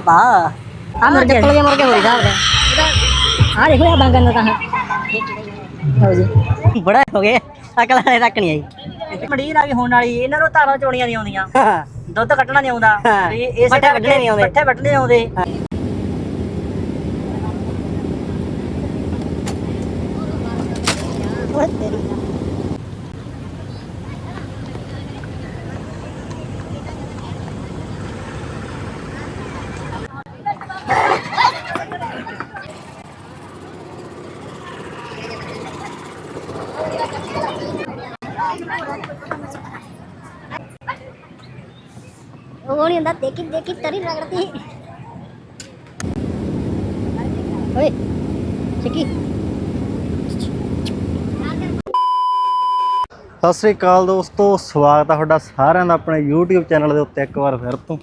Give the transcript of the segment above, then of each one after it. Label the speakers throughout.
Speaker 1: ਪਾ ਆ ਮੁਰਗੇ ਚੱਕਲ ਜੇ ਮੁਰਗੇ ਹੋਈ ਸਾਹਿਬ ਆ ਦੇਖੋ ਇਹ ਬੰਗਨ ਦਾ ਤਾਂ ਲਓ ਜੀ ਬੜਾ ਹੋ ਗਏ ਅਕਲ ਹਲੇ ਤੱਕ ਨਹੀਂ ਆਈ ਮੜੀਰ ਆ ਗਈ ਹੋਣ ਵਾਲੀ ਇਹਨਾਂ ਨੂੰ ਧਾਰਾਂ ਚੋਣੀਆਂ ਨਹੀਂ ਆਉਂਦੀਆਂ ਦੁੱਧ ਕੱਢਣਾ ਨਹੀਂ ਆਉਂਦਾ ਇਹ ਇਹ ਪੱਠੇ ਵੱਢਣੇ ਨਹੀਂ ਆਉਂਦੇ ਪੱਠੇ ਵੱਢਣੇ ਆਉਂਦੇ ਓਏ ਤੇਰੀ
Speaker 2: ਉਹ ਨਹੀਂ ਹੁੰਦਾ ਦੇਖੀ ਦੇਖੀ ਤਰੀ ਰਗੜਦੀ। ਓਏ ਚੱਕੀ
Speaker 3: ਸਤਿ ਸ੍ਰੀ ਅਕਾਲ ਦੋਸਤੋ ਸਵਾਗਤ ਹੈ ਤੁਹਾਡਾ ਸਾਰਿਆਂ ਦਾ ਆਪਣੇ YouTube ਚੈਨਲ ਦੇ ਉੱਤੇ ਇੱਕ ਵਾਰ ਫਿਰ ਤੋਂ।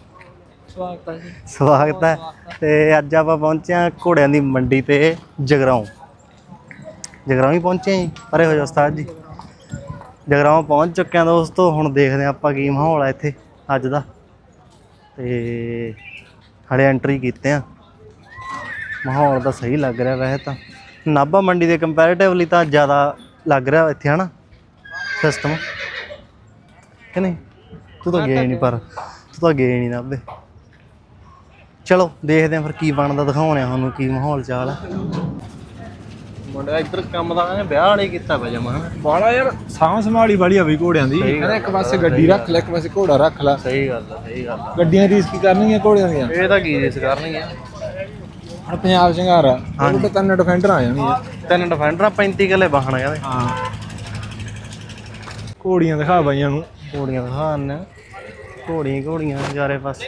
Speaker 1: ਸਵਾਗਤ ਹੈ ਜੀ।
Speaker 3: ਸਵਾਗਤ ਹੈ ਤੇ ਅੱਜ ਆਪਾਂ ਪਹੁੰਚੇ ਹਾਂ ਘੋੜਿਆਂ ਦੀ ਮੰਡੀ ਤੇ ਜਗਰਾਉਂ। ਜਗਰਾਉਂ ਹੀ ਪਹੁੰਚੇ ਜੀ ਪਰੇ ਹੋ ਜਾ ਉਸਤਾਦ ਜੀ। ਜਗਰਾਉਂ ਪਹੁੰਚ ਚੁੱਕੇ ਹਾਂ ਦੋਸਤੋ ਹੁਣ ਦੇਖਦੇ ਹਾਂ ਆਪਾਂ ਕੀ ਮਾਹੌਲ ਹੈ ਇੱਥੇ ਅੱਜ ਦਾ। ਤੇ ਹਲੇ ਐਂਟਰੀ ਕੀਤੇ ਆ। ਮਾਹੌਲ ਤਾਂ ਸਹੀ ਲੱਗ ਰਿਹਾ ਵੈਸੇ ਤਾਂ। ਨਾਭਾ ਮੰਡੀ ਦੇ ਕੰਪੈਰੀਟਿਵਲੀ ਤਾਂ ਜ਼ਿਆਦਾ ਲੱਗ ਰਿਹਾ ਇੱਥੇ, ਹਨਾ? ਸਿਸਟਮ ਕਿ ਨਹੀਂ? ਤੂੰ ਤਾਂ ਗਏ ਨਹੀਂ ਪਰ, ਤੂੰ ਤਾਂ ਗਏ ਨਹੀਂ ਨਾਭੇ। ਚਲੋ, ਦੇਖਦੇ ਆਂ ਫਿਰ ਕੀ ਬਣਦਾ ਦਿਖਾਉਣੇ ਆ ਤੁਹਾਨੂੰ ਕੀ ਮਾਹੌਲ ਚਾਲ ਹੈ ਮੁੰਡਾ ਇੱਧਰ ਕੰਮ ਦਾ ਇਹਨੇ ਵਿਆਹ ਵਾਲੇ ਕੀਤਾ ਪਿਆ ਜਮਾ।
Speaker 4: ਬਾਲਾ ਯਾਰ ਸਾਂਭ ਸੰਭਾਲੀ ਵਾਲੀ ਆ ਵੀ ਘੋੜਿਆਂ ਦੀ।
Speaker 3: ਸਹੀ
Speaker 4: ਕਹਿੰਦਾ ਇੱਕ ਪਾਸੇ ਗੱਡੀ ਰੱਖ ਲੈ ਇੱਕ ਪਾਸੇ ਘੋੜਾ ਰੱਖ ਲੈ।
Speaker 3: ਸਹੀ ਗੱਲ ਆ ਸਹੀ ਗੱਲ ਆ।
Speaker 4: ਗੱਡੀਆਂ ਰੀਸ ਕੀ ਕਰਨਗੀਆਂ ਘੋੜਿਆਂ ਦੀਆਂ।
Speaker 3: ਇਹ ਤਾਂ ਕੀ ਰੇਸ ਕਰਨੀ ਆ
Speaker 4: ਹੁਣ ਪੰਜਾਬ ਸ਼ਿੰਗਾਰ ਆ। ਉਹ ਤਾਂ ਤਿੰਨ ਡਿਫੈਂਡਰ ਆ ਜਾਣਗੇ
Speaker 3: ਤਿੰਨ ਡਿਫੈਂਡਰਾਂ 35 ਕਿੱਲੇ ਬਾਹਣ ਕਹਿੰਦੇ।
Speaker 4: ਹਾਂ। ਘੋੜੀਆਂ ਦਿਖਾ ਬਾਈਆਂ ਨੂੰ।
Speaker 3: ਘੋੜੀਆਂ ਦਿਖਾਣ ਘੋੜੀਆਂ ਘੋੜੀਆਂ ਚਾਰੇ ਪਾਸੇ।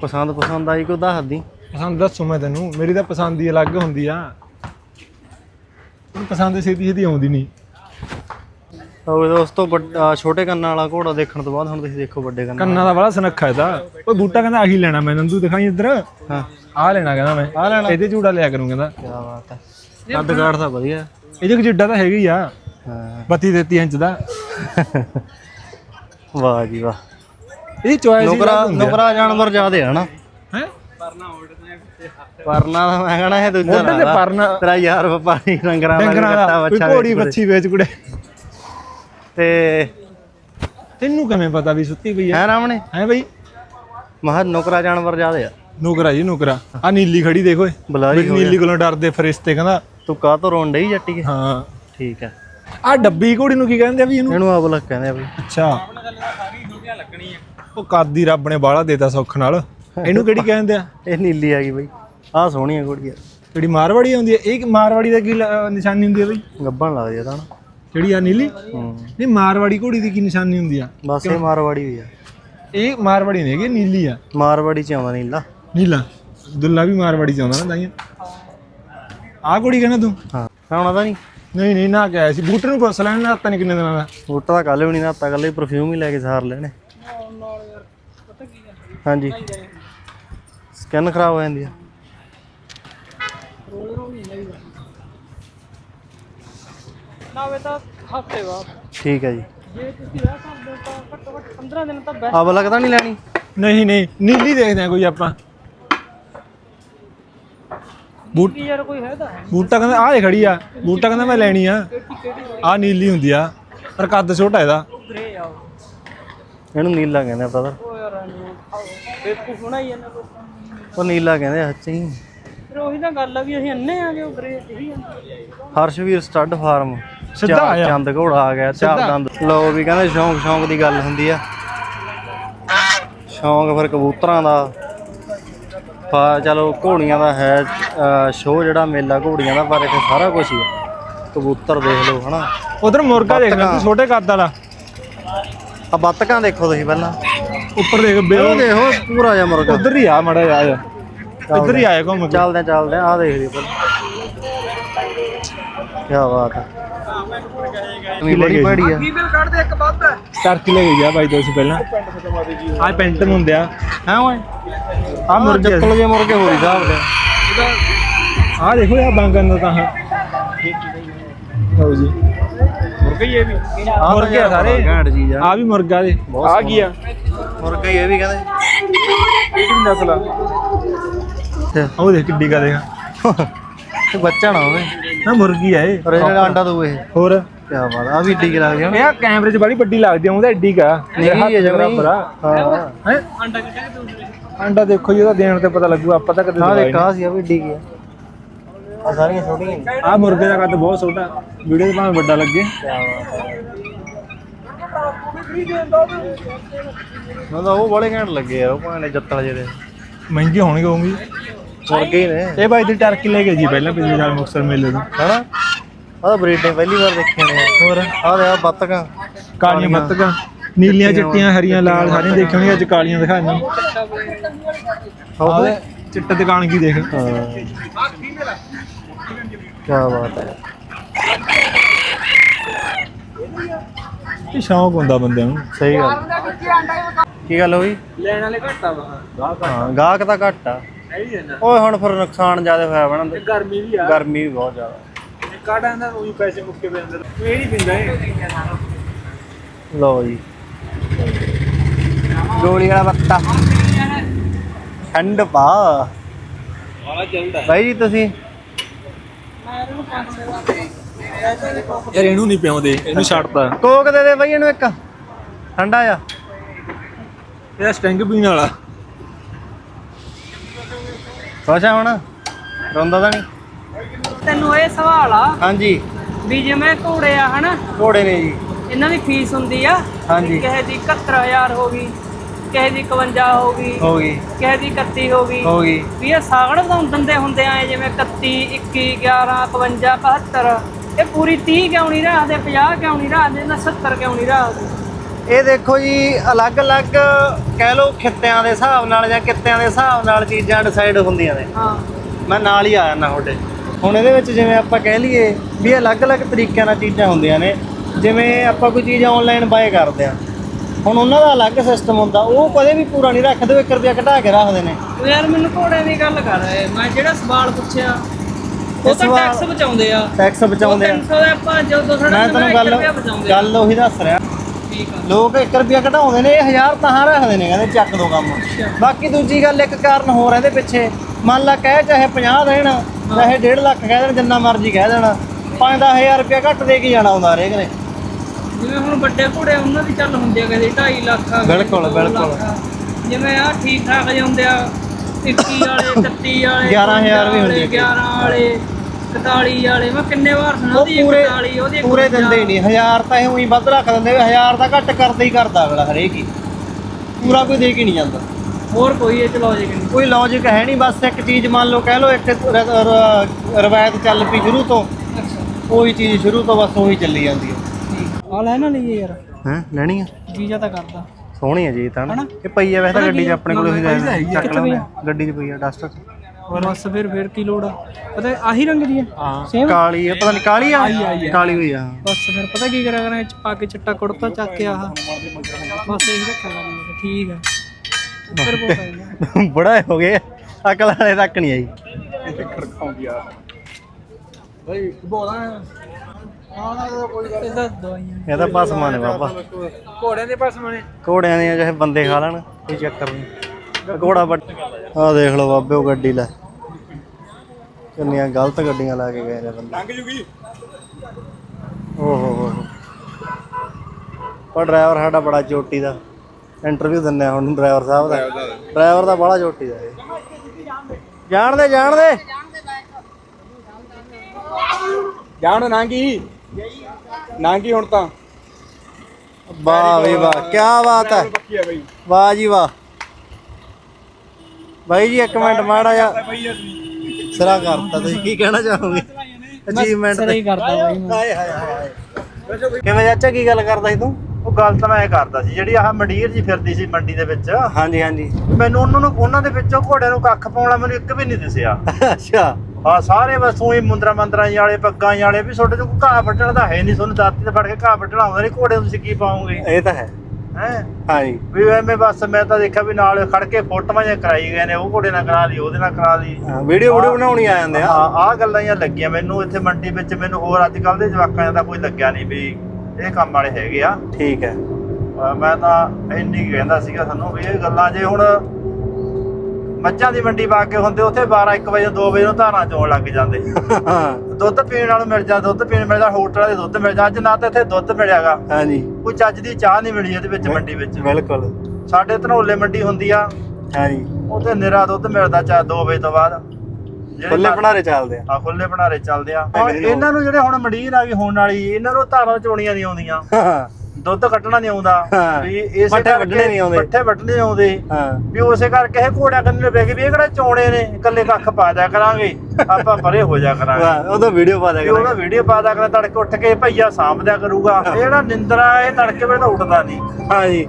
Speaker 3: ਪਸੰਦ ਪਸੰਦ ਆਈ ਕੋ ਦੱਸਦੀ
Speaker 4: ਪਸੰਦ ਦੱਸੂ ਮੈਂ ਤੈਨੂੰ। ਮੇਰੀ ਤਾਂ ਪਸੰਦ ਹੀ ਅਲੱਗ ਹੁੰਦੀ ਆ। ਤੈਨੂੰ ਪਸੰਦ ਛੇਤੀ ਛੇਤੀ ਆਉਂਦੀ ਨਹੀਂ।
Speaker 3: ਵੱਡ- ਆਹ ਛੋਟੇ ਕੰਨਾਂ ਵਾਲਾ ਘੋੜਾ ਦੇਖਣ ਤੋਂ ਬਾਅਦ ਹੁਣ ਤੁਸੀਂ ਦੇਖੋ ਵੱਡੇ ਕੰਨਾਂ
Speaker 4: ਕੰਨਾਂ ਦਾ ਬੜਾ ਸੁਨੱਖਾ ਇਹਦਾ। ਓਏ ਬੂਟਾ ਕਹਿੰਦਾ ਆਹੀ ਲੈਣਾ ਮੈਂ। ਨੰਦੂ ਦਿਖਾਈ ਇੱਧਰ?
Speaker 3: ਹਾਂ।
Speaker 4: ਆਹ ਲੈਣਾ ਕਹਿੰਦਾ ਮੈਂ।
Speaker 3: ਆ ਲੈਣਾ।
Speaker 4: ਇਹਦੇ ਝੂੜਾ ਲਿਆ ਕਰੂੰ ਕਹਿੰਦਾ।
Speaker 3: ਕੀ ਬਾਤ ਹੈ। ਕੱਦ ਕਾਠ ਤਾਂ ਵਧੀਆ।
Speaker 4: ਇਹਦੇ ਜਿੱਡਾ ਤਾਂ ਹੈਗਾ ਹੀ ਆ।
Speaker 3: ਹਾਂ।
Speaker 4: 32 33 ਇੰਚ ਦਾ।
Speaker 3: ਵਾਹ ਜੀ ਵਾਹ।
Speaker 4: ਇਹਦੀ ਚੋਇਸ ਹੀ
Speaker 3: ਨੁਕਰਾ ਨੁਕਰਾ ਜਾਨਵਰ ਜ਼ਿਆਦੇ ਆ ਨਾ
Speaker 4: ਹੈ?
Speaker 3: ਪਰਨਾ ਦਾ ਮੈਂ ਕਹਣਾ ਇਹ ਦੂਜਾ
Speaker 4: ਮੋਢੇ ਤੇ
Speaker 3: ਲਾ
Speaker 4: ਪਰਨਾ
Speaker 3: ਤੇਰਾ ਯਾਰ ਵਪਾਰੀ ਡੰਗਰਾਂ ਦਾ
Speaker 4: ਡੰਗਰਾਂ
Speaker 3: ਕੱਟਾ
Speaker 4: ਦਾ ਕੋਈ ਘੋੜੀ ਬੱਚੀ ਵੇਚ ਕੁੜੇ।
Speaker 3: ਤੇ
Speaker 4: ਤੈਨੂੰ ਕਿਵੇਂ ਪਤਾ ਵੀ ਸੁੱਤੀ ਪਈ ਆ?
Speaker 3: ਹੈ ਰਾਮਣੇ?
Speaker 4: ਹੈ ਬਈ।
Speaker 3: ਮਹਾ ਨੁਕਰਾ ਜਾਨਵਰ ਜ਼ਿਆਦੇ ਆ।
Speaker 4: ਨੁਕਰਾ ਜੀ ਨੁਕਰਾ। ਆ ਨੀਲੀ ਖੜੀ ਦੇਖ ਓਏ।
Speaker 3: ਬੁਲਾਰੀ
Speaker 4: ਮੇਰੀ ਨੀਲੀ ਕੋਲੋਂ ਡਰਦੇ ਫਰਿਸ਼ਤੇ ਕਹਿੰਦਾ
Speaker 3: ਤੂੰ ਕਾਹ ਤੋਂ ਰੋਣ ਡਈ ਜੱਟੀ
Speaker 4: ਹਾਂ।
Speaker 3: ਠੀਕ ਹੈ
Speaker 4: ਆ ਡੱਬੀ ਘੋੜੀ ਨੂੰ ਕੀ ਕਹਿੰਦੇ ਆ ਵੀ ਇਹਨੂੰ?
Speaker 3: ਇਹਨੂੰ ਆਬਲਕ ਕਹਿੰਦੇ ਆ ਬਈ
Speaker 4: ਅੱਛਾ। ਉਹ ਕਾਦੀ ਰੱਬ ਨੇ ਬਾਹਲਾ ਦੇਤਾ ਸੁੱਖ ਨਾਲ। ਇਹਨੂੰ ਕਿਹੜੀ ਕਹਿੰਦੇ ਆ?
Speaker 3: ਇਹ ਨੀਲੀ ਆ ਗਈ ਬਈ। ਆਹ ਸੋਹਣੀ ਆ ਕੁੜੀ
Speaker 4: ਜਿਹੜੀ ਮਾਰਵਾੜੀ ਆਉਂਦੀ ਹੈ ਇਹ ਮਾਰਵਾੜੀ ਦਾ ਕੀ ਲ- ਨਿਸ਼ਾਨੀ ਹੁੰਦੀ ਹੈ ਬਈ?
Speaker 3: ਗੱਬਣ ਲੱਗਦੀ ਆ ਤਾਂ ਨਾ।
Speaker 4: ਜਿਹੜੀ ਆ ਨੀਲੀ?
Speaker 3: ਹੂੰ।
Speaker 4: ਨਹੀਂ ਮਾਰਵਾੜੀ ਘੋੜੀ ਦੀ ਕੀ ਨਿਸ਼ਾਨੀ ਹੁੰਦੀ ਆ?
Speaker 3: ਬਸ ਇਹ ਮਾਰਵਾੜੀ ਵੀ ਆ।
Speaker 4: ਇਹ ਮਾਰਵਾੜੀ ਨਹੀਂ ਹੈਗੀ ਨੀਲੀ ਆ।
Speaker 3: ਮਾਰਵਾੜੀ ਚ ਆਉਂਦਾ ਨੀਲਾ।
Speaker 4: ਨੀਲਾ। ਦੁੱਲਾ ਵੀ ਮਾਰਵਾੜੀ ਚ ਆਉਂਦਾ ਨਾ ਤਾਈਆਂ ਆ ਘੋੜੀ ਕਹਿੰਦਾ ਤੂੰ?
Speaker 3: ਹਾਂ। ਆਉਣਾ ਤਾਂ ਨਹੀਂ।
Speaker 4: ਨਹੀਂ ਨਹੀਂ ਨਾ ਗਿਆ ਸੀ। ਬੂਟੇ ਨੂੰ ਪੁੱਛ ਲੈਣ ਨਾ ਤਾਂ ਨਹੀਂ ਕਿੰਨੇ ਦਿਨਾਂ ਦਾ।
Speaker 3: ਬੂਟਾ ਤਾਂ ਕੱਲ ਵੀ ਨਹੀਂ ਨਾਤਾ ਕੱਲ ਹੀ ਪਰਫਿਊਮ ਹੀ ਲੈ ਕੇ ਸਾਰ ਲੈਣੇ। ਹਾਂਜੀ। ਸਕਿਨ ਖਰਾਬ ਹੋ ਜਾਂਦੀ ਆ।
Speaker 1: ਨਾਵੇ ਤਾਂ ਹਫ਼ਤੇ ਬਾਅਦ
Speaker 3: ਠੀਕ ਹੈ ਜੀ।
Speaker 1: ਜੇ ਤੁਸੀਂ ਵਿਆਹ ਕਰਦੇ ਹੋ ਤਾਂ ਘੱਟੋ ਘੱਟ 15 ਦਿਨ ਤਾਂ ਬੈਸਟ
Speaker 3: ਆਹ ਵਾਲਾ ਤਾਂ ਨਹੀਂ ਲੈਣੀ?
Speaker 4: ਨਹੀਂ ਨਹੀਂ ਨੀਲੀ ਦੇਖਦੇ ਆ ਕੋਈ ਆਪਾਂ। ਬੂਟ
Speaker 1: ਯਾਰ ਕੋਈ ਹੈ ਤਾਂ।
Speaker 4: ਬੂਟਾ ਕਹਿੰਦਾ ਆਹ ਖੜੀ ਆ। ਬੂਟਾ ਕਹਿੰਦਾ ਮੈਂ ਲੈਣੀ ਆ। ਆ ਨੀਲੀ ਹੁੰਦੀ ਆ। ਪਰ ਕੱਦ ਛੋਟਾ ਇਹਦਾ।
Speaker 1: ਗ੍ਰੇ
Speaker 3: ਇਹਨੂੰ ਨੀਲਾ ਕਹਿੰਦੇ ਆ ਬ੍ਰਦਰ
Speaker 1: ਉਹ ਬੇਵਕੂਫ ਹੋਣਾ ਹੀ ਇਹਨਾਂ ਲੋਕਾਂ ਨੂੰ।
Speaker 3: ਉਹ ਨੀਲਾ ਕਹਿੰਦੇ ਆ ਸੱਚੀ।
Speaker 1: ਫਿਰ ਉਹੀ ਤਾਂ ਗੱਲ ਆ ਵੀ ਅਸੀਂ ਅੰਨੇ ਆ ਜੋ ਗ੍ਰੇ ਇਹੀ ਆ।
Speaker 3: Harshveer stud farm.
Speaker 4: ਸਿੱਧਾ
Speaker 3: ਚਾਰ
Speaker 4: ਆਇਆ।
Speaker 3: ਚੰਦ ਘੋੜਾ ਆ ਗਿਆ ਚਾਰ ਦੰਦ ਲੋ ਵੀ ਕਹਿੰਦੇ ਸ਼ੌਂਕ ਸ਼ੌਂਕ ਦੀ ਗੱਲ ਹੁੰਦੀ ਆ। ਸ਼ੌਂਕ ਫਿਰ ਕਬੂਤਰਾਂ ਦਾ। ਪਾ ਚਲੋ ਘੋੜੀਆਂ ਦਾ ਹੈ ਸ਼ੋਅ ਜਿਹੜਾ ਮੇਲਾ ਘੋੜੀਆਂ ਦਾ ਪਰ ਇੱਥੇ ਸਾਰਾ ਕੁਝ ਹੀ ਆ। ਕਬੂਤਰ ਦੇਖ ਲਓ ਹਨਾ।
Speaker 4: ਉਧਰ ਮੁਰਗਾ ਦੇਖ ਲੈ ਤੂੰ ਛੋਟੇ ਕੱਦ ਵਾਲਾ।
Speaker 3: ਆ ਬੱਤਕਾਂ ਦੇਖੋ ਤੁਸੀਂ ਪਹਿਲਾਂ।
Speaker 4: ਉੱਪਰ ਦੇਖ
Speaker 3: ਉਹ
Speaker 4: ਬੇ
Speaker 3: ਦੇਖੋ ਪੂਰਾ ਜਿਹਾ ਮੁਰਗਾ।
Speaker 4: ਉਧਰ ਹੀ ਆ ਮੜਾ ਜਾ। ਇੱਧਰ ਹੀ ਆਇਆ ਘੁੰਮ ਕੇ।
Speaker 3: ਚੱਲਦੇ ਚੱਲਦੇ ਆ ਦੇਖ ਪਹਿਲਾਂ ਕੀ ਬਾਤ ਹੈ। ਇਹ ਬੜੀ ਭੜੀ ਆ
Speaker 4: ਟਰਕੀ ਲੈ ਕੇ ਗਿਆ ਬਾਈ ਦੋਸਤ ਪਹਿਲਾਂ। ਆ ਪੈਂਟਨ ਹੁੰਦੇ ਆ
Speaker 3: ਹੈ ਓਏ?
Speaker 4: ਆ ਮੁਰਗੇ।
Speaker 3: ਚੱਕਲ ਜੇ ਮੁਰਗੇ ਸਾਹਿਬ ਦੇ
Speaker 4: ਆ ਦੇਖੋ ਆ ਬੰਗਨ ਦਾ ਤਾਂ ਲਓ ਜੀ। ਮੁਰਗਾ ਹੀ ਇਹ ਵੀ। ਮੁਰਗੇ ਸਾਰੇ।
Speaker 3: ਘੈਂਟ ਚੀਜ਼ ਆ।
Speaker 4: ਆ ਵੀ ਮੁਰਗਾ ਦੇ। ਆ ਕੀ ਆ?
Speaker 3: ਮੁਰਗਾ ਹੀ ਇਹ ਵੀ ਕਹਿੰਦੇ।
Speaker 4: ਇਹ ਕਿਹੜੀ ਨਸਲ ਆ ਉਹ ਦੇਖ ਕਿੱਡੀ ਕਾ ਦੇਖ
Speaker 3: ਇਹ ਬੱਚਾ ਨਾ ਹੋਵੇ।
Speaker 4: ਨਾ ਮੁਰਗੀ ਆ ਇਹ।
Speaker 3: ਪਰ ਇਹਦਾ ਅੰਡਾ ਦਊ ਇਹ।
Speaker 4: ਹੋਰ?
Speaker 3: ਕੀ ਬਾਤ ਆ ਵੀ ਏਡੀ ਕੁ ਲੱਗ ਜਾਣ
Speaker 4: ਇਹ ਆ ਕੈਮਰੇ 'ਚ ਬੜੀ ਵੱਡੀ ਲੱਗਦੀ ਆ ਉਹਦਾ ਐਡੀ ਕਾ
Speaker 3: ਨਹੀਂ ਇਹ ਜਮਾ ਹੀ ਹਾਂ।
Speaker 4: ਹੈ? ਅੰਡਾ ਅੰਡਾ ਦੇਖੋ ਜੀ ਉਹਦਾ ਦੇਣ ਤੇ ਪਤਾ ਲੱਗੂ ਆਪਾਂ ਤਾਂ ਕਦੇ
Speaker 3: ਹਾਂ ਦੇਖ ਆ ਸੀ ਆ ਵੀ ਏਡੀ ਕੀ ਆ। ਆ ਸਾਰੀਆਂ ਛੋਟੀਆਂ। ਨੇ।
Speaker 4: ਆਹ ਮੁਰਗੇ ਦਾ ਕੱਦ ਬਹੁਤ ਛੋਟਾ। ਵੀਡੀਓ 'ਚ ਭਾਵੇਂ ਵੱਡਾ ਲੱਗੇ।
Speaker 3: ਮੈਂ ਤਾਂ ਉਹ ਬੜੇ ਘੈਂਟ ਲੱਗੇ ਯਾਰ ਉਹ ਭਾਣੇ ਜੱਤਲ ਜਿਹੜੇ
Speaker 4: ਮਹਿੰਗੇ ਹੋਣਗੇ ਹੋਣਗੇ
Speaker 3: ਮੁਰਗੇ ਹੀ ਨੇ?
Speaker 4: ਇਹ ਬਾਈ ਦੀ ਟਰਕੀ ਲੈ ਕੇ ਜੀ ਪਹਿਲਾਂ ਪਿਛਲੇ ਸਾਲ ਮੁਕਤਸਰ ਮੇਲੇ ਤੋਂ।
Speaker 3: ਹਨਾ? ਆਹ ਬਰੀਡਿੰਗ ਪਹਿਲੀ ਵਾਰ ਦੇਖੇ ਨੇ। ਹੋਰ? ਆਹ ਦੇ ਆ ਬੱਤਕਾਂ।
Speaker 4: ਕਾਲੀਆਂ ਮੱਤਕਾਂ ਨੀਲੀਆਂ ਚਿੱਟੀਆਂ ਹਰੀਆਂ ਲਾਲ ਸਾਰੀਆਂ ਦੇਖੀਆਂ ਹੋਣਗੀਆਂ ਅੱਜ ਕਾਲੀਆਂ ਦਿਖਾਈਆਂ ਆਹ ਚਿੱਟੇ ਦੁਕਾਨ ਕੀ ਦੇਖ।
Speaker 3: ਹਾਂ। ਕੀ ਬਾਤ ਹੈ।
Speaker 4: ਇਹ ਸ਼ੌਂਕ ਹੁੰਦਾ ਬੰਦਿਆਂ ਨੂੰ?
Speaker 3: ਸਹੀ ਗੱਲ। ਕੀ ਗੱਲ ਹੋਈ?
Speaker 4: ਲੈਣ ਵਾਲੇ ਘਟਾ ਵਾ
Speaker 3: ਹਾਂ ਗਾਹਕ ਤਾਂ ਘੱਟ ਆ। ਓਏ ਹੁਣ ਫਿਰ ਨੁਕਸਾਨ ਜ਼ਿਆਦਾ ਹੋਇਆ ਬਣਾ
Speaker 4: ਗਰਮੀ ਵੀ ਆ।
Speaker 3: ਗਰਮੀ ਵੀ ਬਹੁਤ ਜ਼ਿਆਦਾ।
Speaker 4: ਕਾਟਾ ਦਾ ਉਹੀ ਪੈਸੇ ਮੁੱਕੇ ਅੰਦਰ ਇਹ ਨਹੀਂ ਪਿੰਦਾ ਇਹ।
Speaker 3: ਲਓ ਜੀ। ਗੋਲੀ ਵਾਲਾ ਬੱਤਾ ਠੰਡ ਪਾ।
Speaker 4: ਵਾਲਾ ਚੱਲਦਾ।
Speaker 3: ਬਾਈ ਜੀ ਤੁਸੀਂ?
Speaker 4: ਯਾਰ ਇਹਨੂੰ ਨਹੀਂ ਪਿਆਉਂਦੇ ਇਹਨੂੰ ਛੱਡਦਾ
Speaker 3: ਕੋਕ ਦੇ ਦੇ ਬਾਈ ਇਹਨੂੰ ਇੱਕ। ਠੰਡਾ ਆ
Speaker 4: ਇਹਦਾ ਸਟਿੰਗ ਪੀਣ ਵਾਲਾ।
Speaker 3: ਆ ਹੁਣ? ਰੋਂਦਾ ਤਾਂ ਨਹੀਂ?
Speaker 1: ਤੈਨੂੰ ਇਹ ਸਵਾਲ ਆ
Speaker 3: ਹਾਂਜੀ।
Speaker 1: ਵੀ ਜਿਵੇਂ ਘੋੜੇ ਆ ਹਨਾ?
Speaker 3: ਘੋੜੇ ਨੇ ਜੀ।
Speaker 1: ਇਹਨਾਂ ਦੀ ਫੀਸ ਹੁੰਦੀ ਆ
Speaker 3: ਹਾਂਜੀ।
Speaker 1: ਕਿਸੇ ਦੀ 71000 ਹੋ ਗਈ ਕਿਸੇ ਦੀ 51 ਹੋ ਗਈ
Speaker 3: ਹੋ ਗਈ।
Speaker 1: ਕਿਸੇ ਦੀ 31 ਹੋ ਗਈ।
Speaker 3: ਹੋ ਗਈ।
Speaker 1: ਵੀ ਇਹ ਸਾਗਣ ਵਧਾਉਣ ਦਿੰਦੇ ਹੁੰਦੇ ਆ ਜਿਵੇਂ 31 21 11 51 72 ਇਹ ਪੂਰੀ 30 ਕਿਉਂ ਨਹੀਂ ਰੱਖਦੇ 50 ਕਿਉਂ ਨਹੀਂ ਰੱਖਦੇ ਨਾ 70 ਕਿਉਂ ਨਹੀਂ ਰੱਖਦੇ
Speaker 3: ਇਹ ਦੇਖੋ ਜੀ ਅਲੱਗ-ਅਲੱਗ ਕਹਿ ਲਓ ਖਿੱਤਿਆਂ ਦੇ ਹਿਸਾਬ ਨਾਲ ਜਾਂ ਕਿੱਤਿਆਂ ਦੇ ਹਿਸਾਬ ਨਾਲ ਚੀਜ਼ਾਂ ਡਿਸਾਈਡ ਹੁੰਦੀਆਂ ਨੇ।
Speaker 1: ਹਾਂ।
Speaker 3: ਮੈਂ ਨਾਲ ਹੀ ਆ ਜਾਣਾ ਤੁਹਾਡੇ। ਹੁਣ ਇਹਦੇ ਵਿੱਚ ਜਿਵੇਂ ਆਪਾਂ ਕਹਿ ਲਈਏ ਵੀ ਇਹ ਅਲੱਗ-ਅਲੱਗ ਤਰੀਕਿਆਂ ਨਾਲ ਚੀਜ਼ਾਂ ਹੁੰਦੀਆਂ ਨੇ। ਜਿਵੇਂ ਆਪਾਂ ਕੋਈ ਚੀਜ਼ ਆਨਲਾਈਨ ਬਾਏ ਕਰਦੇ ਆ ਹੁਣ ਉਹਨਾਂ ਦਾ ਅਲੱਗ ਸਿਸਟਮ ਹੁੰਦਾ ਉਹ ਕਦੇ ਵੀ ਪੂਰਾ ਨਹੀਂ ਰੱਖਦੇ ਉਹ 1 ਰੁਪਿਆ ਘਟਾ ਕੇ ਰੱਖਦੇ ਨੇ।
Speaker 1: ਯਾਰ ਮੈਨੂੰ ਘੋੜਿਆਂ ਦੀ ਗੱਲ ਕਰ ਰਹੇ ਮੈਂ ਜਿਹੜਾ ਸਵਾਲ ਪੁੱਛਿਆ ਉਹ ਤਾਂ ਟੈਕਸ ਬਚਾਉਂਦੇ ਆ।
Speaker 3: ਟੈਕਸ ਬਚਾਉਂਦੇ ਆ।
Speaker 1: 300 ਦਾ ਆਪਾਂ ਜਦੋਂ ਸਾਡਾ
Speaker 3: ਮੈਂ ਤੈਨੂੰ ਗੱਲ ਗੱਲ ਉਹੀ ਦੱਸ ਰਿਹਾ।
Speaker 1: ਠੀਕ ਆ।
Speaker 3: ਲੋਕ 1 ਰੁਪਿਆ ਘਟਾਉਂਦੇ ਨੇ ਇਹ 1000 ਤਾਂ ਰੱਖਦੇ ਨੇ ਕਹਿੰਦੇ ਚੱਕ ਦੋ ਕੰਮ। ਬਾਕੀ ਦੂਜੀ ਗੱਲ ਇੱਕ ਕਾਰਨ ਹੋਰ ਇਹਦੇ ਪਿੱਛੇ। ਮੰਨ ਲਾ ਕਹਿ ਚਾਹੇ 50 ਦੇਣ ਚਾਹੇ 1.5 ਲੱਖ ਕਹਿ ਦੇਣ ਜਿੰਨਾ ਮਰਜ਼ੀ ਕਹਿ ਦੇਣ 5-10000 ਰੁਪਿਆ ਘੱਟ ਦੇ ਕੇ ਜਾਣਾ ਹੁੰਦਾ ਹਰੇਕ ਨੇ।
Speaker 1: ਜਿਵੇਂ ਹੁਣ ਵੱਡੇ ਘੋੜੇ ਉਹਨਾਂ ਦੀ ਚੱਲ ਹੁੰਦੀ ਆ ਕਦੇ 2.5 ਲੱਖ
Speaker 3: ਬਿਲਕੁਲ, ਬਿਲਕੁਲ।
Speaker 1: ਜਿਵੇਂ ਆ। ਠੀਕ ਠਾਕ ਜਿਹੇ ਹੁੰਦੇ ਆ 21 ਵਾਲੇ 31 ਵਾਲੇ
Speaker 3: 11,000 ਵੀ ਹੁੰਦੇ ਆ ਕਈ।
Speaker 1: 11 ਵਾਲੇ 41 ਵਾਲੇ ਮੈਂ ਕਿੰਨੇ ਵਾਰ ਸੁਣਾ
Speaker 3: ਉਹ
Speaker 1: ਉਹਦੀ
Speaker 3: ਪੂਰੇ
Speaker 1: 41 ਉਹਦੀ
Speaker 3: ਪੂਰੇ
Speaker 1: 51,
Speaker 3: ਦਿੰਦੇ ਹੀ ਨਹੀਂ 1000 ਤਾਂ ਇਹ ਉਹੀ ਵੱਧ ਰੱਖ ਦਿੰਦੇ 1000 ਤਾਂ ਘੱਟ ਕਰਦਾ ਹੀ ਕਰਦਾ ਅਗਲਾ ਹਰੇਕ ਹੀ। ਪੂਰਾ ਕੋਈ ਦੇ ਕੇ ਨਹੀਂ ਜਾਂਦਾ।
Speaker 1: ਹੋਰ ਕੋਈ ਇਹ ਚਲੋ ਜੇ ਨਹੀਂ।
Speaker 3: ਕੋਈ ਲੌਜੀਕ ਹੈ ਨਹੀਂ ਬਸ ਇੱਕ ਚੀਜ਼ ਮੰਨ ਲਓ ਕਹਿ ਲਓ ਇੱਕ ਰਵਾਇਤ ਚੱਲ ਪਈ ਸ਼ੁਰੂ ਤੋਂ।
Speaker 1: ਅੱਛਾ।
Speaker 3: ਉਹੀ ਚੀਜ਼ ਸ਼ੁਰੂ ਤੋਂ ਬਸ ਉਹੀ ਚੱਲੀ ਜਾਂਦੀ ਹੈ।
Speaker 1: ਆ ਲੈ ਨਾ ਲਈਏ ਯਾਰ।
Speaker 3: ਹੈ ਲੈਣੀ ਆ?
Speaker 1: ਜੀਜਾ ਤਾਂ ਕਰਦਾ।
Speaker 3: ਸੋਹਣੀ ਹੈ ਜੀ ਤਾਂ ਇਹ ਪਈ ਆ ਵੈਸੇ ਤਾਂ ਗੱਡੀ 'ਚ ਆਪਣੇ ਕੋਲ ਉਹੀ ਲੈ ਚੱਕ ਲੈਂਦੇ ਗੱਡੀ 'ਚ ਪਈ ਆ ਡਸਟਰ
Speaker 1: ਬਸ ਫਿਰ ਫਿਰ ਕੀ ਲੋੜ ਆ? ਪਤਾ ਆਹੀ ਰੰਗ ਦੀ ਆ?
Speaker 4: ਹਾਂ
Speaker 1: ਸੇਮ
Speaker 3: ਕਾਲੀ ਆ ਪਤਾ ਨਹੀਂ ਕਾਲੀ ਆ? ਕਾਲੀ ਹੋਈ ਆ।
Speaker 1: ਬਸ ਫਿਰ ਪਤਾ ਕੀ ਕਰਿਆ ਕਰਾਂ ਇਹ ਚ ਪਾ ਕੇ ਚਿੱਟਾ ਕੁੜਤਾ ਚੱਕ ਕੇ ਆਹ। ਬਸ ਇਹੀ ਰੱਖਿਆ ਕਰਾਂਗੇ ਠੀਕ ਆ।
Speaker 3: ਬੜਾ ਹੋ ਗਏ ਅਕਲ ਵਾਲੇ ਤੱਕ ਨਹੀਂ ਆਈ।
Speaker 4: ਬਈ ਬੋਲਾਂ
Speaker 1: ਇਹਦਾ ਦਵਾਈਆਂ
Speaker 3: ਇਹ ਤਾਂ ਭਸਮਾਂ ਨੇ ਬਾਬਾ।
Speaker 4: ਘੋੜਿਆਂ ਦੇ ਪਾਸ ਮਣੇ
Speaker 3: ਘੋੜਿਆਂ ਦੀਆਂ ਚਾਹੇ ਬੰਦੇ ਖਾ ਲੈਣ ਕੋਈ ਚੱਕਰ ਨਹੀਂ। ਘੋੜਾ ਵੱਡ ਆਹ ਦੇਖ ਲਓ ਬਾਬੇ ਉਹ ਗੱਡੀ ਲੈ। ਕਿੰਨੀਆਂ ਗਲਤ ਗੱਡੀਆਂ ਲਾ ਕੇ ਗਏ ਨੇ ਬੰਦੇ।
Speaker 4: ਲੰਘ ਜੂਗੀ।
Speaker 3: ਓਹ ਹੋ ਪਰ ਡਰਾਈਵਰ ਸਾਡਾ ਬੜਾ ਚੋਟੀ ਦਾ। ਇੰਟਰਵਿਊ ਦਿੰਨੇ ਆ ਹੁਣ ਡਰਾਈਵਰ ਸਾਹਿਬ ਦਾ। ਡਰਾਈਵਰ ਦਾ। ਬੜਾ ਚੋਟੀ ਦਾ ਇਹ ਜਾਣਦੇ ਜਾਣਦੇ
Speaker 4: ਜਾਣ ਨਾਂਗੀ ਨਾਂਗੀ ਹੁਣ ਤਾਂ।
Speaker 3: ਵਾਹ ਵੀ ਵਾਹ ਕੀ ਬਾਤ ਹੈ।
Speaker 4: ਪੱਕੀ ਆ ਬਈ
Speaker 3: ਵਾਹ ਜੀ ਵਾਹ। ਬਾਈ ਜੀ ਇੱਕ ਮਿੰਟ ਮਾੜਾ ਜਾ ਸਿਰਾ ਕਰਤਾ ਤੁਸੀਂ ਕੀ ਕਹਿਣਾ ਚਾਹੋਗੇ? ਅਚੀਵਮੈਂਟ
Speaker 1: ਸਹੀ ਕਰਦਾ ਬਾਈ ਮੈਂ।
Speaker 3: ਹਾਏ ਹਾਏ ਹਾਏ ਕਿਵੇਂ ਚਾਚਾ ਕੀ ਗੱਲ ਕਰਦਾ ਸੀ ਤੂੰ?
Speaker 5: ਉਹ ਗੱਲ ਤਾਂ ਮੈਂ ਕਰਦਾ ਸੀ ਜਿਹੜੀ ਆਹ ਮੰਡੀਰ ਜੀ ਫਿਰਦੀ ਸੀ ਮੰਡੀ ਦੇ ਵਿੱਚ।
Speaker 3: ਹਾਂਜੀ ਹਾਂਜੀ।
Speaker 5: ਮੈਨੂੰ ਉਹਨਾਂ ਨੂੰ ਉਹਨਾਂ ਦੇ ਵਿੱਚੋਂ ਘੋੜਿਆਂ ਨੂੰ ਕੱਖ ਪਾਉਣਾ ਮੈਨੂੰ ਇੱਕ ਵੀ ਨਹੀਂ ਦਿਸਿਆ।
Speaker 3: ਅੱਛਾ।
Speaker 5: ਆ ਸਾਰੇ ਬਸ ਉਹੀ ਮੁੰਦਰਾ ਮੰਦਰਾਂ ਜਿਹੇ ਵਾਲੇ ਪੱਗਾਂ ਜਿਹੇ ਵਾਲੇ ਵੀ ਤੁਹਾਡੇ ਤੋਂ ਘਾਹ ਵੱਢਣ ਦਾ ਹੈ ਨਹੀਂ ਤੁਹਾਨੂੰ ਦਾਤੀ ਤੇ ਫੜ ਕੇ ਘਾਹ ਵੱਢਣਾ ਆਉਂਦਾ ਨਹੀਂ ਘੋੜੇ ਨੂੰ ਤੁਸੀਂ ਕੀ ਪਾਉਂਗੇ
Speaker 3: ਇਹ ਤਾਂ ਹੈ।
Speaker 5: ਹੈ?
Speaker 3: ਹਾਂਜੀ।
Speaker 5: ਵੀ ਐਵੇਂ ਬਸ ਮੈਂ ਤਾਂ ਦੇਖਿਆ ਵੀ ਨਾਲ ਖੜ ਕੇ ਫੋਟੋਆਂ ਜਿਹਾ ਕਰਾਈ ਗਏ ਨੇ ਉਹ ਘੋੜੇ ਨਾਲ ਕਰਾ ਲਈ ਉਹਦੇ ਨਾਲ ਕਰਾ ਲਈ।
Speaker 3: ਵੀਡੀਓ ਵੀਡੀਓ ਬਣਾਉਣੀ ਆ ਜਾਂਦੇ ਆ।
Speaker 5: ਹਾਂ ਆਹ ਗੱਲਾਂ ਹੀ ਲੱਗੀਆਂ ਮੈਨੂੰ ਇੱਥੇ ਮੰਡੀ ਵਿੱਚ ਮੈਨੂੰ ਹੋਰ ਅੱਜ ਕੱਲ ਦੇ ਜਵਾਕਾਂ ਦਾ ਕੋਈ ਲੱਗਿਆ ਨਹੀਂ ਵੀ ਇਹ ਕੰਮ ਵਾਲੇ ਹੈਗੇ ਆ।
Speaker 3: ਠੀਕ ਹੈ।
Speaker 5: ਮੈਂ ਤਾਂ ਇੰਨੀ ਕਹਿੰਦਾ ਸੀਗਾ ਸਾਨੂੰ ਵੀ ਇਹ ਗੱਲਾਂ ਜੇ ਹੁਣ ਮੱਝਾਂ ਦੀ ਮੰਡੀ ਪਾ ਕੇ ਹੁੰਦੇ ਉੱਥੇ 12 1 ਵਜੇ 2 ਵਜੇ ਨੂੰ ਧਾਰਾਂ ਚੋਣ ਲੱਗ ਜਾਂਦੇ। ਦੁੱਧ ਪੀਣ ਨਾਲ ਮਿਲ ਜਾ ਦੁੱਧ ਪੀਣ ਮਿਲ ਜਾ ਹੋਟਲਾਂ ਦੇ ਦੁੱਧ ਮਿਲ ਜਾ ਅੱਜ ਨਾ ਤਾਂ ਇੱਥੇ ਦੁੱਧ ਮਿਲਿਆਗਾ।
Speaker 3: ਹਾਂਜੀ।
Speaker 5: ਕੋਈ ਚੱਜ ਦੀ ਚਾਹ ਨਹੀਂ ਮਿਲੀ ਇਹਦੇ ਵਿੱਚ ਮੰਡੀ ਵਿੱਚ।
Speaker 3: ਬਿਲਕੁਲ।
Speaker 5: ਸਾਡੇ ਧਨੌਲੇ ਮੰਡੀ ਹੁੰਦੀ ਆ।
Speaker 3: ਹਾਂਜੀ।
Speaker 5: ਉੱਥੇ ਨਿਰਾ ਦੁੱਧ ਮਿਲਦਾ ਚਾਹ 2 ਵਜੇ ਤੋਂ ਬਾਅਦ।
Speaker 3: ਖੁੱਲੇ ਭੰਡਾਰੇ ਚੱਲਦੇ ਆ।
Speaker 5: ਆ ਖੁੱਲੇ ਭੰਡਾਰੇ ਚੱਲਦੇ ਆ। ਇਹਨਾਂ ਨੂੰ ਜਿਹੜੇ ਹੁਣ ਮੰਡੀਰ ਆ ਗਈ ਹੋਣ ਵਾਲੀ ਇਹਨਾਂ ਨੂੰ ਧਾਰਾਂ ਚੋਣੀਆਂ ਨਹੀਂ ਆਉਂਦੀਆਂ। ਦੁੱਧ ਕੱਢਣਾ ਨਹੀਂ ਆਉਂਦਾ। ਵੀ ਇਸੇ
Speaker 3: ਪੱਠੇ ਵੱਢਣੇ ਨਹੀਂ ਆਉਂਦੇ।
Speaker 5: ਪੱਠੇ ਵੱਢਣੇ ਨਹੀਂ ਆਉਂਦੇ।
Speaker 3: ਹਾਂ।
Speaker 5: ਵੀ ਉਸੇ ਕਰਕੇ ਇਹ ਘੋੜਿਆਂ ਕੰਨੇ ਪੈ ਗਏ ਵੀ ਇਹ ਕਿਹੜਾ ਚੋਣੇ ਨੇ ਇਕੱਲੇ ਕੱਖ ਪਾ ਦਿਆ ਕਰਾਂਗੇ। ਆਪਾਂ ਪਰੇ ਹੋ ਜਾ ਕਰਾਂਗੇ।
Speaker 3: ਵਾਹ ਉਦੋਂ ਵੀਡੀਓ ਪਾ ਦਿਆ
Speaker 5: ਉਹਦਾ ਵੀਡੀਓ ਪਾ ਦਿਆ ਕਰਾਂ ਤੜਕੇ ਉੱਠ ਕੇ ਭਈਆ ਸਾਂਭਦਿਆ ਕਰੂਗਾ। ਇਹ ਜਿਹੜਾ ਨਿੰਦਰਾ ਇਹ ਤੜਕੇ ਵੇਲੇ ਤਾਂ ਉੱਠਦਾ ਨਹੀਂ।
Speaker 3: ਹਾਂਜੀ।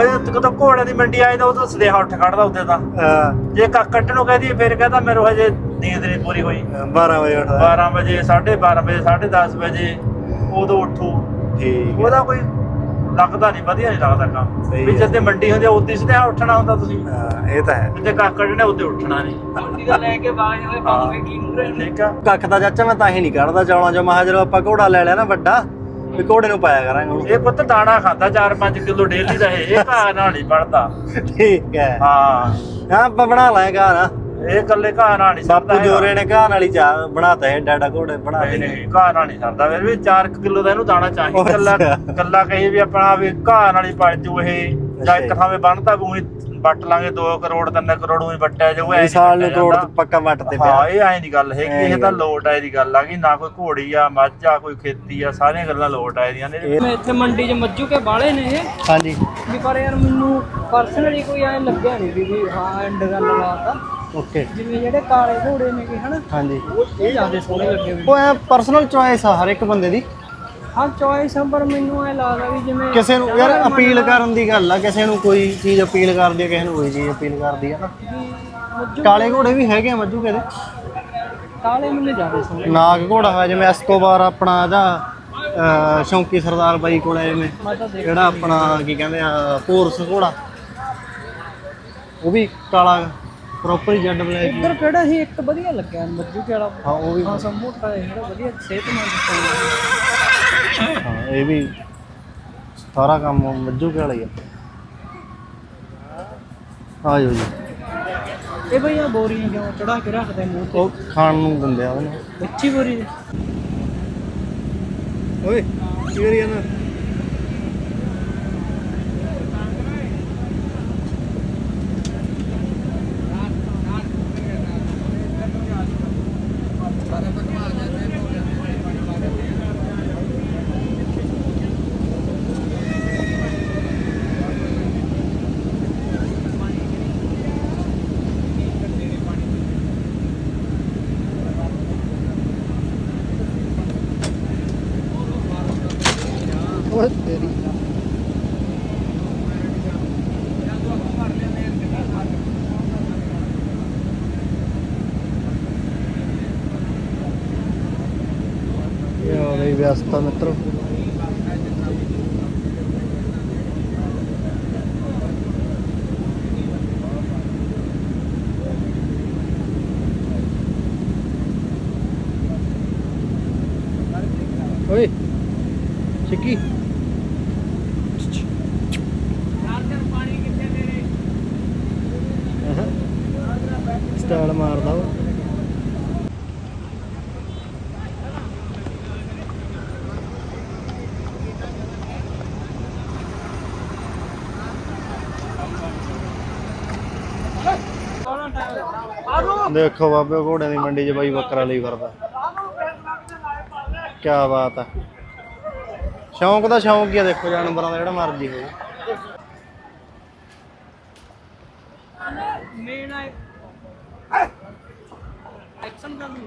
Speaker 5: ਇਹ ਕਦੋਂ ਘੋੜਿਆਂ ਦੀ ਮੰਡੀ ਆਏ ਤਾਂ ਉਹ ਤਾਂ ਸਦੇਹਾ ਉੱਠ ਖੜਦਾ ਉੱਤੇ ਤਾਂ।
Speaker 3: ਹਾਂ।
Speaker 5: ਜੇ ਕੱਖ ਕੱਢਣ ਨੂੰ ਕਹਦੀ ਫਿਰ ਕਹਿੰਦਾ ਮੇਰੇ ਹਜੇ ਨੀਂਦ ਨਹੀਂ ਪੂਰੀ ਹੋਈ।
Speaker 3: 12 ਵਜੇ ਉੱਠਦਾ।
Speaker 5: 12 ਵਜੇ 12:30 ਵਜੇ 10:30 ਵਜੇ ਉਦੋਂ ਉੱਠੂ।
Speaker 3: ਠੀਕ ਹੈ।
Speaker 5: ਉਹਦਾ ਕੋਈ ਲੱਗਦਾ ਨਹੀਂ ਵਧੀਆ ਨਹੀਂ ਲੱਗਦਾ ਕੰਮ।
Speaker 3: ਸਹੀ
Speaker 5: ਵੀ
Speaker 3: ਹੈ।
Speaker 5: ਜਦ ਤੇ ਮੰਡੀ ਹੁੰਦੀ ਆ ਉਦੋਂ ਸਿੱਧੇ ਉੱਠਣਾ ਹੁੰਦਾ ਤੁਸੀਂ।
Speaker 3: ਹਾਂ ਇਹ ਤਾਂ ਹੈ।
Speaker 5: ਜਿੱਤੇ ਕੱਖ ਕੱਢਣੇ ਉੱਤੇ ਉੱਠਣਾ ਨਹੀਂ। ਮੰਡੀ ਦਾ ਲੈ ਕੇ ਬਾਜ ਹੋਏ ਪਾਉਂਗੇ ਕੀ ਮੂਰੇ ਠੀਕ ਆ।
Speaker 3: ਕੱਖ ਦਾ ਚਾਚਾ ਮੈਂ ਤਾਂ ਹੀ ਨਹੀਂ ਕੱਢਦਾ ਚੌਲਾਂ ਚੋਂ। ਮਹਾ ਜਦੋਂ ਆਪਾਂ ਘੋੜਾ ਲੈ ਲਿਆ ਨਾ ਵੱਡਾ ਵੀ ਘੋੜੇ ਨੂੰ ਪਾਇਆ ਕਰਾਂਗੇ ਉਹਨੂੰ
Speaker 5: ਇਹ ਪੁੱਤ ਦਾਣਾ ਖਾਂਦਾ 4-5 ਕਿਲੋ ਡੇਲੀ ਦਾ ਇਹ ਇਹ ਘਾਹ ਨਾਲ ਨਹੀਂ ਪੜਦਾ
Speaker 3: ਠੀਕ ਹੈ।
Speaker 5: ਹਾਂ।
Speaker 3: ਹਾਂ ਆਪਾਂ ਬਣਾ ਲਾਂਗੇ ਘਰ ਨਾ
Speaker 5: ਇਹ ਇਕੱਲੇ ਘਾਹ ਨਾਲ ਨਹੀਂ ਸਰਦਾ
Speaker 3: ਬਾਪੂ ਜੋਰੇ ਨੇ ਘਰ ਵਾਲੀ ਚਾਹ ਬਣਾਤਾ ਹੈ ਡਾਡਾ ਘੋੜੇ ਬਣਾ
Speaker 5: ਨਹੀਂ
Speaker 3: ਦੇ
Speaker 5: ਨਹੀਂ ਘਾਹ ਨਾਲ ਨਹੀਂ ਸਰਦਾ ਫਿਰ ਵੀ 4 ਕਿਲੋ ਦਾ ਇਹਨੂੰ ਦਾਣਾ ਚਾਹੀਦਾ।
Speaker 3: ਅੱਛਾ।
Speaker 5: ਕੱਲਾ ਕੱਲਾ ਕਹੀ ਵੀ ਆਪਣਾ ਵੀ ਘਾਹ ਨਾਲ ਹੀ ਪੜ ਜੂ ਇਹ। ਜਾਂ ਇੱਕ
Speaker 3: ਅੱਛਾ।
Speaker 5: ਥਾਵੇਂ ਬਣਦਾ ਵੀ ਵੱਟ ਲਾਂਗੇ 2 ਕਰੋੜ 3 ਕਰੋੜ ਵੀ ਵੱਟਿਆ ਜਾਊ ਐ
Speaker 3: ਇਸ ਸਾਲ ਨੂੰ ਕਰੋੜ ਪੱਕਾ ਵੱਟ ਤੇ
Speaker 5: ਹਾਂ
Speaker 3: ਪਿਆ
Speaker 5: ਇਹ ਐਂ ਨਹੀਂ ਗੱਲ ਹੈਗੀ ਇਹ
Speaker 3: ਨੀ
Speaker 5: ਤਾਂ। ਲੋਟ ਆਏ ਦੀ ਗੱਲ ਆ ਗਈ ਨਾ ਕੋਈ ਘੋੜੀ ਆ ਮੱਝ ਆ ਕੋਈ ਖੇਤੀ ਆ ਸਾਰੀਆਂ ਗੱਲਾਂ ਲੋਟ ਆਏ ਦੀਆਂ ਨੇ।
Speaker 6: ਇੱਥੇ ਮੰਡੀ 'ਚ ਮੱਜੂ ਕੇ ਬਾਲੇ ਨੇ ਇਹ।
Speaker 3: ਹਾਂਜੀ।
Speaker 6: ਵੀ ਪਰ ਯਾਰ ਮੈਨੂੰ ਪਰਸਨਲੀ ਕੋਈ ਐ ਲੱਗਿਆ ਨਹੀਂ ਵੀ ਵੀ ਹਾਂ ਐਂਡ ਗੱਲ ਲਾਤਾ
Speaker 3: ਓਕੇ
Speaker 6: ਜਿਵੇਂ ਜਿਹੜੇ ਕਾਲੇ ਘੋੜੇ ਨੇ ਕਿ ਹਨਾ?
Speaker 3: ਹਾਂਜੀ।
Speaker 6: ਉਹ ਇਹ ਜ਼ਿਆਦਾ ਸੋਹਣੇ ਲੱਗੇ ਵੀ
Speaker 3: ਉਹ ਐ ਪਰਸਨਲ ਚੁਆਇਸ ਆ ਹਰ ਇੱਕ ਬੰਦੇ ਦੀ।
Speaker 6: ਹਾਂ ਚੋਇਸ ਪਰ ਮੈਨੂੰ ਐ ਲੱਗਦਾ ਵੀ ਜਿਵੇਂ
Speaker 3: ਕਿਸੇ ਨੂੰ ਯਾਰ ਅਪੀਲ ਕਰਨ ਦੀ ਗੱਲ ਆ ਕਿਸੇ ਨੂੰ ਕੋਈ ਚੀਜ਼ ਅਪੀਲ ਕਰਦੀ ਆ ਕਿਸੇ ਨੂੰ ਕੋਈ ਚੀਜ਼ ਅਪੀਲ ਕਰਦੀ ਆ ਨਾ।
Speaker 6: ਵੀ
Speaker 3: ਕਾਲੇ ਘੋੜੇ ਵੀ ਹੈਗੇ ਆ ਮੱਜੂ ਕੇ ਦੇ
Speaker 6: ਕਾਲੇ ਮੈਨੂੰ ਜ਼ਿਆਦਾ ਸੋਹਣੇ
Speaker 3: ਨਾਗ ਘੋੜਾ ਹੋਇਆ ਜਿਵੇਂ ਐਸਕੋਬਾਰ ਆਪਣਾ ਇਹਦਾ ਸ਼ੌਂਕੀ ਸਰਦਾਰ ਬਾਈ ਕੋਲ ਜਿਵੇਂ
Speaker 6: ਮੈਂ ਤਾਂ ਦੇਖ
Speaker 3: ਜਿਹੜਾ ਆਪਣਾ ਕੀ ਕਹਿੰਦੇ ਆ ਪੋਰਸ ਘੋੜਾ। ਉਹ ਵੀ ਕਾਲਾ ਪ੍ਰੋਪਰ ਜੈਡ ਬਲੈਕ
Speaker 6: ਇੱਧਰ ਕਿਹੜਾ ਸੀ? ਇੱਕ ਵਧੀਆ ਲੱਗਿਆ ਮੱਜੂ ਕੇ ਵਾਲਾ
Speaker 3: ਹਾਂ ਉਹ ਵੀ
Speaker 6: ਹਾਂ ਸਭ ਮੋਟਾ ਹੈ ਜਿਹੜਾ ਵਧੀਆ ਸਿਹਤਮੰਦ
Speaker 3: ਹਾਂ ਇਹ ਵੀ ਸਾਰਾ ਕੰਮ ਮੱਜੂ ਕੇ ਵਾਲਾ ਹੀ ਆ। ਆ ਜਾਓ ਜੀ।
Speaker 6: ਇਹ ਭਈਆ ਬੋਰੀਆਂ ਕਿਉਂ ਚੜਾ ਕੇ ਰੱਖਦੇ ਮੂੰਹ ਤੇ?
Speaker 3: ਉਹ ਖਾਣ ਨੂੰ ਦਿੰਦੇ ਆ ਉਹਨੂੰ।
Speaker 6: ਉੱਚੀ ਬੋਰੀ।
Speaker 3: ਓਏ ਕੀ ਕਰੀ ਜਾਂਦਾ? ਓਏ ਤੇਰੀ ਯਾਰ ਇਹ ਵਿਅਸਤਾ ਮਿੱਤਰੋ ਓਏ ਚਿੱਕੀ ਸਟਾਈਲ ਮਾਰਦਾ ਉਹ। ਦੇਖੋ ਬਾਬੇ ਘੋੜਿਆਂ ਦੀ ਮੰਡੀ 'ਚ ਬਾਈ ਬੱਕਰਾ ਲਈ ਫਿਰਦਾ। ਕੀ ਬਾਤ ਆ। ਸ਼ੌਂਕ ਦਾ ਸ਼ੌਂਕ ਹੀ ਆ ਦੇਖੋ, ਜਾਨਵਰਾਂ ਦਾ ਜਿਹੜਾ ਮਰਜ਼ੀ ਹੋਵੇ
Speaker 6: ਮੇਨ ਐਕਸ਼ਨ ਕਰ ਨੂੰ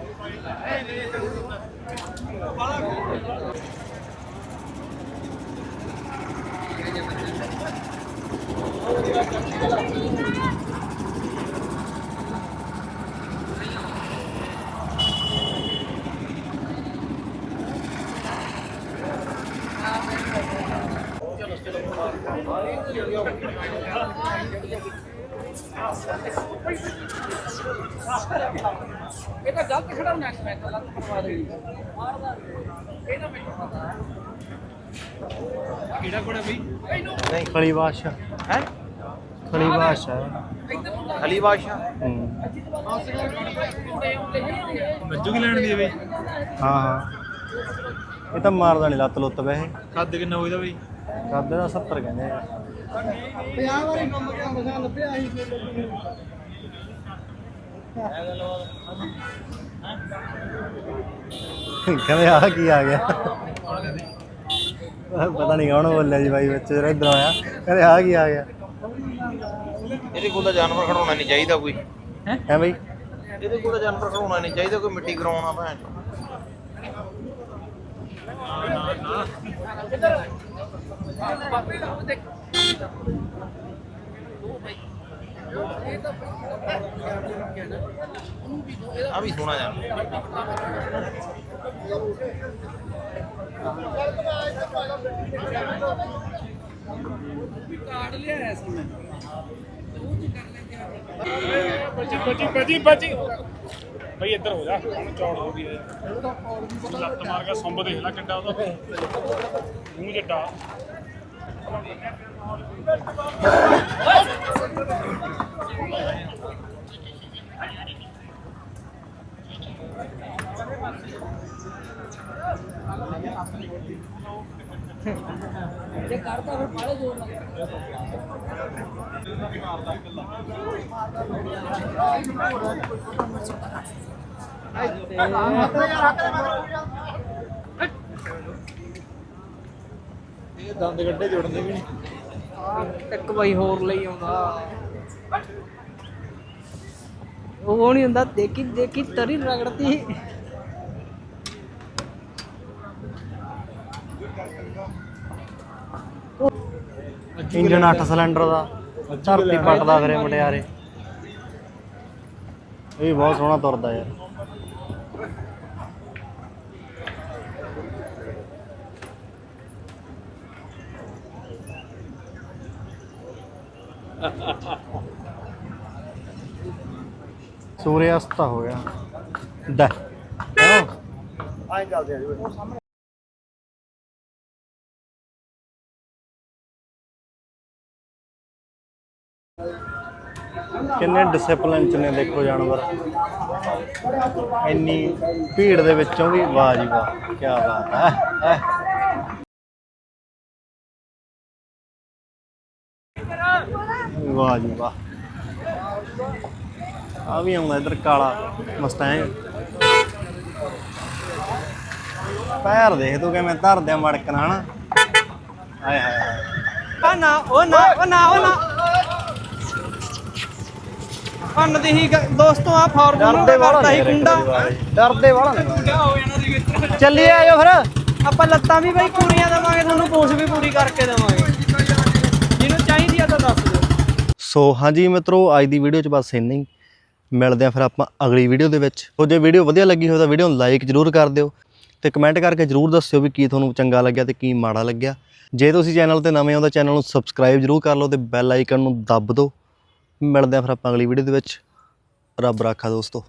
Speaker 4: Thank you. ਲੱਗੀ
Speaker 3: ਨਹੀਂ ਖਲੀ ਬਾਦਸ਼ਾਹ।
Speaker 6: ਹੈ?
Speaker 3: ਖਲੀ ਬਾਦਸ਼ਾਹ
Speaker 6: ਅਲੀ ਬਾਦਸ਼ਾਹ?
Speaker 3: ਹੂੰ।
Speaker 4: ਰੱਜੂ ਕੀ ਲੈਣ ਦੀ ਹੈ ਬਈ?
Speaker 3: ਹਾਂ ਹਾਂ। ਇਹ ਤਾਂ ਮਾਰਦਾ ਨਹੀਂ ਲੱਤ ਲੁੱਤ ਵੈਸੇ।
Speaker 4: ਕੱਦ ਕਿੰਨਾ ਹੋਈਦਾ ਬਈ?
Speaker 3: ਕਰਦੇ ਦਾ 70 ਕਹਿੰਦੇ ਆ।
Speaker 1: 50 ਵਾਰੀ ਕੰਮ ਕਿਆ ਮਸਾਂ ਲੱਭਿਆ ਸੀ।
Speaker 3: ਕਹਿੰਦੇ ਆ ਕੀ ਆ ਗਿਆ? ਪਤਾ ਨਹੀਂ ਕੌਣ ਬੋਲਿਆ ਜੀ ਬਾਈ ਬੱਚੇ ਜਿਹੜਾ ਇੱਧਰ ਆਇਆ। ਕਹਿੰਦੇ ਆ ਕੀ ਆ ਗਿਆ?
Speaker 6: ਇਹਦੇ ਕੋਲ ਤਾਂ ਜਾਨਵਰ ਖੜਾਉਣਾ ਨਹੀਂ ਚਾਹੀਦਾ ਕੋਈ।
Speaker 3: ਹੈ? ਬਈ?
Speaker 6: ਇਹਦੇ ਕੋਲ ਤਾਂ ਜਾਨਵਰ ਖੜਾਉਣਾ ਨਹੀਂ ਚਾਹੀਦਾ ਕੋਈ ਮਿੱਟੀ ਕਰਾਉਣਾ ਭੈਣ ਚੋਦ। ਆ ਵੀ ਸੋਹਣਾ ਜਾਨਵਰ
Speaker 4: ਬੱਜੀ ਬੱਜੀ ਬੱਜੀ ਬੱਜੀ। ਬਈ ਇੱਧਰ ਹੋ ਜਾ ਹੁਣ ਚੌੜ ਹੋ ਗਈ ਲੱਤ ਮਾਰ ਕੇ ਸੁੰਬ ਦੇਖ ਲੈ ਕਿੱਡਾ ਉਹਦਾ। ਮੂੰਹ ਜੱਟਾ ਇਹ ਦੰਦ ਗੱਡੇ ਜੁੜਦੇ ਵੀ ਨਹੀਂ।
Speaker 1: ਇੱਕ ਬਾਈ ਹੋਰ ਲਈ ਆਉਂਦਾ। ਉਹ ਨਹੀਂ ਹੁੰਦਾ, ਦੇਖੀ ਦੇਖੀ ਤਰੀ ਰਗੜਤੀ।
Speaker 3: ਇੰਜਨ 8 ਸਿਲੰਡਰ ਦਾ, ਧਰਤੀ ਪੱਟਦਾ ਫਿਰੇ ਮੁੰਡਿਆਰੇ ਇਹ ਬਹੁਤ ਸੋਹਣਾ ਤੁਰਦਾ ਯਾਰ। ਸੂਰਿਆਸਤ ਹੋ ਗਿਆ। ਦਾ ਆਏ ਚੱਲਦੇ ਆ ਜੀ। ਕਿੰਨੇ ਡਿਸਪਲਿਨ ਚ ਨੇ ਦੇਖੋ ਜਾਨਵਰ? ਇੰਨੀ ਭੀੜ ਦੇ ਵਿੱਚੋਂ ਵੀ ਵਾਹ ਜੀ ਵਾਹ ਕੀ ਬਾਤ ਹੈ ਵਾਹ ਜੀ ਵਾਹ। ਆ ਵੀ ਆਉਂਦਾ ਇਧਰ ਕਾਲਾ ਮਸਟੈਂਗ ਪੈਰ ਦੇਖ ਤੂੰ ਕਿਵੇਂ ਧਰਦਿਆਂ ਮੜਕਣਾ ਹਨਾ ਹਾਏ ਹਾਏ ਹਾਏ।
Speaker 1: ਆ ਨਾ ਉਹ ਨਾ ਉਹ ਨਾ ਉਹ ਨਾ। ਅੰਨ ਦੀ ਹੀ ਗ- ਦੋਸਤੋ ਆ ਫਾਰਮੂਲਾ
Speaker 3: ਡਰਦੇ ਵਾਲਾ
Speaker 1: ਕਰਦਾ ਹੀ ਕੁੰਡਾ
Speaker 3: ਡਰਦੇ ਵਾਲਾ ਨਹੀਂ। ਚੱਲੀਏ ਆਜੋ ਫਿਰ।
Speaker 1: ਆਪਾਂ ਲੱਤਾਂ ਵੀ ਬਾਈ ਪੂਰੀਆਂ ਦੇਵਾਂਗੇ ਤੁਹਾਨੂੰ ਪੂਛ ਵੀ ਪੂਰੀ ਕਰਕੇ ਦੇਵਾਂਗੇ। ਜਿਹਨੂੰ ਚਾਹੀਦੀ ਆ ਤਾਂ ਦੱਸ ਦਿਓ।
Speaker 3: ਸੋ ਹਾਂਜੀ ਮਿੱਤਰੋ ਅੱਜ ਦੀ ਵੀਡੀਓ 'ਚ ਬਸ ਇੰਨਾ ਹੀ। ਮਿਲਦੇ ਆ ਫਿਰ ਆਪਾਂ ਅਗਲੀ ਵੀਡੀਓ ਦੇ ਵਿੱਚ। ਸੋ ਜੇ ਵੀਡੀਓ ਵਧੀਆ ਲੱਗੀ ਹੋਵੇ ਤਾਂ ਵੀਡੀਓ ਨੂੰ ਲਾਈਕ ਜ਼ਰੂਰ ਕਰ ਦਿਓ ਤੇ ਕਮੈਂਟ ਕਰਕੇ ਜ਼ਰੂਰ ਦੱਸਿਓ ਵੀ ਕੀ ਤੁਹਾਨੂੰ ਚੰਗਾ ਲੱਗਿਆ ਤੇ ਕੀ ਮਾੜਾ ਲੱਗਿਆ। ਜੇ ਤੁਸੀਂ ਚੈਨਲ ਤੇ ਨਵੇਂ ਹੋ ਤਾਂ ਚੈਨਲ ਨੂੰ ਸਬਸਕ੍ਰਾਈਬ ਜ਼ਰੂਰ ਕਰ ਲਓ ਤੇ ਬੈਲ ਆਈਕਨ ਨੂੰ ਦੱਬ ਦਿਓ। ਮਿਲਦੇ ਆ ਫਿਰ ਆਪਾਂ ਅਗਲੀ ਵੀਡੀਓ ਦੇ ਵਿੱਚ। ਰੱਬ ਰਾਖਾ ਦੋਸਤੋ।